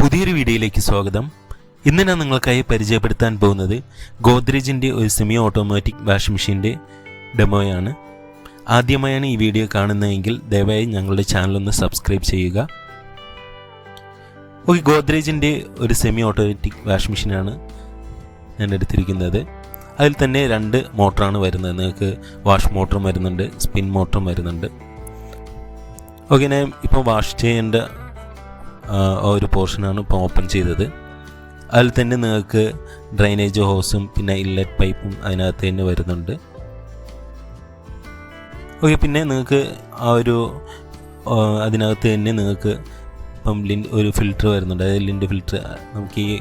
പുതിയൊരു വീഡിയോയിലേക്ക് സ്വാഗതം. ഇന്ന് ഞാൻ നിങ്ങൾക്കായി പരിചയപ്പെടുത്താൻ പോകുന്നത് ഗോദ്രേജിന്റെ ഒരു സെമി ഓട്ടോമാറ്റിക് വാഷിംഗ് മെഷീന്റെ ഡെമോയാണ് ആദ്യമായാണ് ഈ വീഡിയോ കാണുന്നതെങ്കിൽ ദയവായി ഞങ്ങളുടെ ചാനലൊന്ന് സബ്സ്ക്രൈബ് ചെയ്യുക. ഓക്കെ ഗോദ്രേജിന്റെ ഒരു സെമി ഓട്ടോമാറ്റിക് വാഷിംഗ് മെഷീനാണ് ഞാൻ എടുത്തിരിക്കുന്നത്. അതിൽ തന്നെ രണ്ട് മോട്ടറാണ് വരുന്നത്. നിങ്ങൾക്ക് വാഷ് മോട്ടറും വരുന്നുണ്ട് സ്പിൻ മോട്ടറും വരുന്നുണ്ട്. ഓക്കെ ഞാൻ ഇപ്പോൾ വാഷ് ചെയ്യേണ്ട ഒരു പോർഷനാണ് ഇപ്പോൾ ഓപ്പൺ ചെയ്തത്. അതിൽ തന്നെ നിങ്ങൾക്ക് ഡ്രൈനേജ് ഹോസും പിന്നെ ഇല്ലറ്റ് പൈപ്പും അതിനകത്ത് തന്നെ വരുന്നുണ്ട്. ഓക്കെ പിന്നെ നിങ്ങൾക്ക് ആ ഒരു അതിനകത്ത് തന്നെ നിങ്ങൾക്ക് ഇപ്പം ലിൻ ഒരു ഫിൽറ്റർ വരുന്നുണ്ട്. അതായത് ലിന്റെ ഫിൽറ്റർ നമുക്ക് ഈ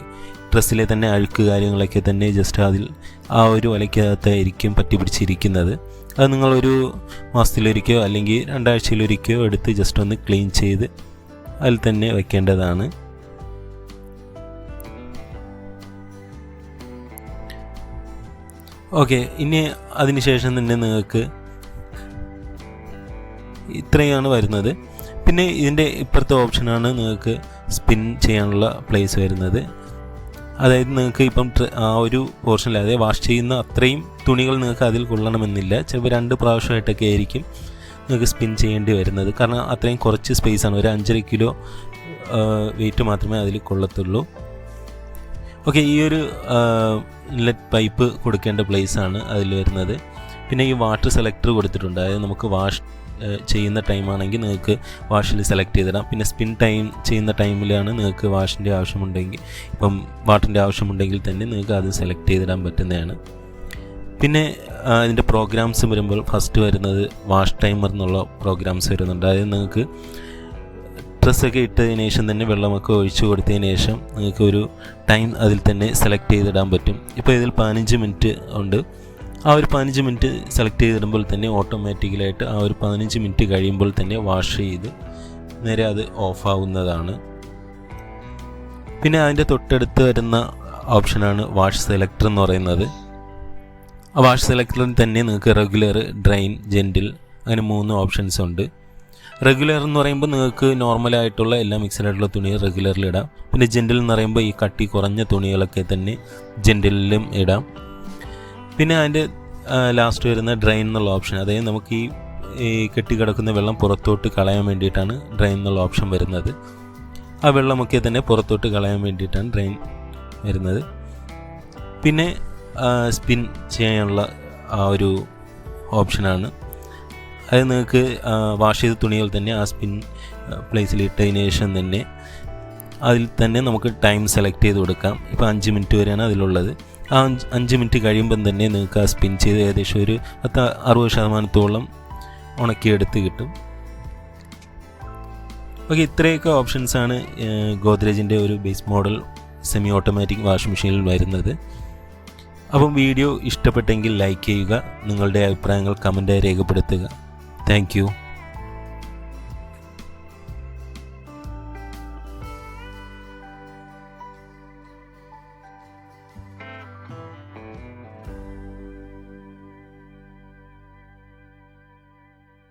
ഡ്രസ്സിലെ തന്നെ അഴുക്ക് കാര്യങ്ങളൊക്കെ തന്നെ ജസ്റ്റ് അതിൽ ആ ഒരു വലയ്ക്കകത്തായിരിക്കും പറ്റി പിടിച്ചിരിക്കുന്നത്. അത് നിങ്ങളൊരു മാസത്തിലൊരിക്കോ അല്ലെങ്കിൽ രണ്ടാഴ്ചയിലൊരിക്കോ എടുത്ത് ജസ്റ്റ് ഒന്ന് ക്ലീൻ ചെയ്ത് അതിൽ തന്നെ വെക്കേണ്ടതാണ്. ഓക്കെ ഇനി അതിനുശേഷം തന്നെ നിങ്ങൾക്ക് ഇത്രയാണ് വരുന്നത്. പിന്നെ ഇതിന്റെ ഇപ്പുറത്തെ ഓപ്ഷനാണ് നിങ്ങൾക്ക് സ്പിൻ ചെയ്യാനുള്ള പ്ലേസ് വരുന്നത്. അതായത് നിങ്ങൾക്ക് ഇപ്പം ആ ഒരു പോർഷനിൽ അതായത് വാഷ് ചെയ്യുന്ന അത്രയും തുണികൾ നിങ്ങൾക്ക് അതിൽ കൊള്ളണമെന്നില്ല. ചിലപ്പോൾ രണ്ട് പ്രാവശ്യമായിട്ടൊക്കെ ആയിരിക്കും. നിങ്ങൾക്ക് സ്പിൻ ചെയ്യേണ്ടി വരുന്നത്. കാരണം അത്രയും കുറച്ച് സ്പേസ് ആണ്. ഒരു അഞ്ചര കിലോ വെയിറ്റ് മാത്രമേ അതിൽ കൊള്ളത്തുള്ളൂ. ഓക്കെ ഈ ഒരു ഇൻലെറ്റ് പൈപ്പ് കൊടുക്കേണ്ട place ആണ് അതിൽ വരുന്നത്. പിന്നെ ഈ വാട്ടർ സെലക്ടർ കൊടുത്തിട്ടുണ്ട്. അതായത് നമുക്ക് വാഷ് ചെയ്യുന്ന ടൈമാണെങ്കിൽ നിങ്ങൾക്ക് വാഷിൽ സെലക്ട് ചെയ്തിടാം. പിന്നെ സ്പിൻ ടൈം ചെയ്യുന്ന ടൈമിലാണ് നിങ്ങൾക്ക് വാഷിന്റെ ആവശ്യമുണ്ടെങ്കിൽ ഇപ്പം വാട്ടറിന്റെ ആവശ്യമുണ്ടെങ്കിൽ തന്നെ നിങ്ങൾക്ക് അത് സെലക്ട് ചെയ്തിടാൻ പറ്റുന്നതാണ്. പിന്നെ ഇതിന്റെ പ്രോഗ്രാംസ് വരുമ്പോൾ ഫസ്റ്റ് വരുന്നത് വാഷ് ടൈമർ എന്നുള്ള പ്രോഗ്രാംസ് വരുന്നുണ്ട്. അതായത് നിങ്ങൾക്ക് ഡ്രസ്സൊക്കെ ഇട്ടതിന് ശേഷം തന്നെ വെള്ളമൊക്കെ ഒഴിച്ചു കൊടുത്തതിന് ശേഷം നിങ്ങൾക്ക് ഒരു ടൈം അതിൽ തന്നെ സെലക്ട് ചെയ്തിടാൻ പറ്റും. ഇപ്പോൾ ഇതിൽ പതിനഞ്ച് മിനിറ്റ് ഉണ്ട്. ആ ഒരു പതിനഞ്ച് മിനിറ്റ് സെലക്ട് ചെയ്തിടുമ്പോൾ തന്നെ ഓട്ടോമാറ്റിക്കലായിട്ട് ആ ഒരു പതിനഞ്ച് മിനിറ്റ് കഴിയുമ്പോൾ തന്നെ വാഷ് ചെയ്ത് നേരെ അത് ഓഫാവുന്നതാണ് പിന്നെ അതിന്റെ തൊട്ടടുത്ത് വരുന്ന ഓപ്ഷനാണ് വാഷ് സെലക്ടർ എന്ന് പറയുന്നത്. ആ വാഷ് സെലക്ടറിൽ തന്നെ നിങ്ങൾക്ക് റെഗുലർ ഡ്രെയിൻ ജെന്റിൽ അങ്ങനെ മൂന്ന് ഓപ്ഷൻസ് ഉണ്ട്. റെഗുലർ എന്ന് പറയുമ്പോൾ നിങ്ങൾക്ക് നോർമലായിട്ടുള്ള എല്ലാ മിക്സഡ് ആയിട്ടുള്ള തുണി റെഗുലറിൽ ഇടാം. പിന്നെ ജെന്റിൽ എന്ന് പറയുമ്പോൾ ഈ കട്ടി കുറഞ്ഞ തുണികളൊക്കെ തന്നെ ജെന്റിലും ഇടാം. പിന്നെ അതിന്റെ ലാസ്റ്റ് വരുന്ന ഡ്രെയിൻ എന്നുള്ള ഓപ്ഷൻ അതായത് നമുക്ക് ഈ ഈ കെട്ടിക്കിടക്കുന്ന വെള്ളം പുറത്തോട്ട് കളയാൻ വേണ്ടിയിട്ടാണ് ഡ്രെയിൻ എന്നുള്ള ഓപ്ഷൻ വരുന്നത്. ആ വെള്ളമൊക്കെ തന്നെ പുറത്തോട്ട് കളയാൻ വേണ്ടിയിട്ടാണ് ഡ്രെയിൻ വരുന്നത്. പിന്നെ സ്പിൻ ചെയ്യാനുള്ള ആ ഒരു ഓപ്ഷനാണ് അത് നിങ്ങൾക്ക് വാഷ് ചെയ്ത തുണികൾ തന്നെ ആ സ്പിൻ പ്ലേസിൽ ഇട്ടതിന് ശേഷം തന്നെ അതിൽ തന്നെ നമുക്ക് ടൈം സെലക്ട് ചെയ്ത് കൊടുക്കാം. ഇപ്പോൾ അഞ്ച് മിനിറ്റ് വരെയാണ് അതിലുള്ളത്. ആ അഞ്ച് അഞ്ച് മിനിറ്റ് കഴിയുമ്പം തന്നെ നിങ്ങൾക്ക് ആ സ്പിൻ ചെയ്ത് ഏകദേശം ഒരു പത്ത് അറുപത് ശതമാനത്തോളം ഉണക്കിയെടുത്ത് കിട്ടും. ഓക്കെ ഇത്രയൊക്കെ ഓപ്ഷൻസാണ് ഗോദ്രേജിന്റെ ഒരു base model semi automatic washing മെഷീനിൽ വരുന്നത്. അപ്പം വീഡിയോ ഇഷ്ടപ്പെട്ടെങ്കിൽ ലൈക്ക് ചെയ്യുക നിങ്ങളുടെ അഭിപ്രായങ്ങൾ കമന്റായി രേഖപ്പെടുത്തുക. താങ്ക്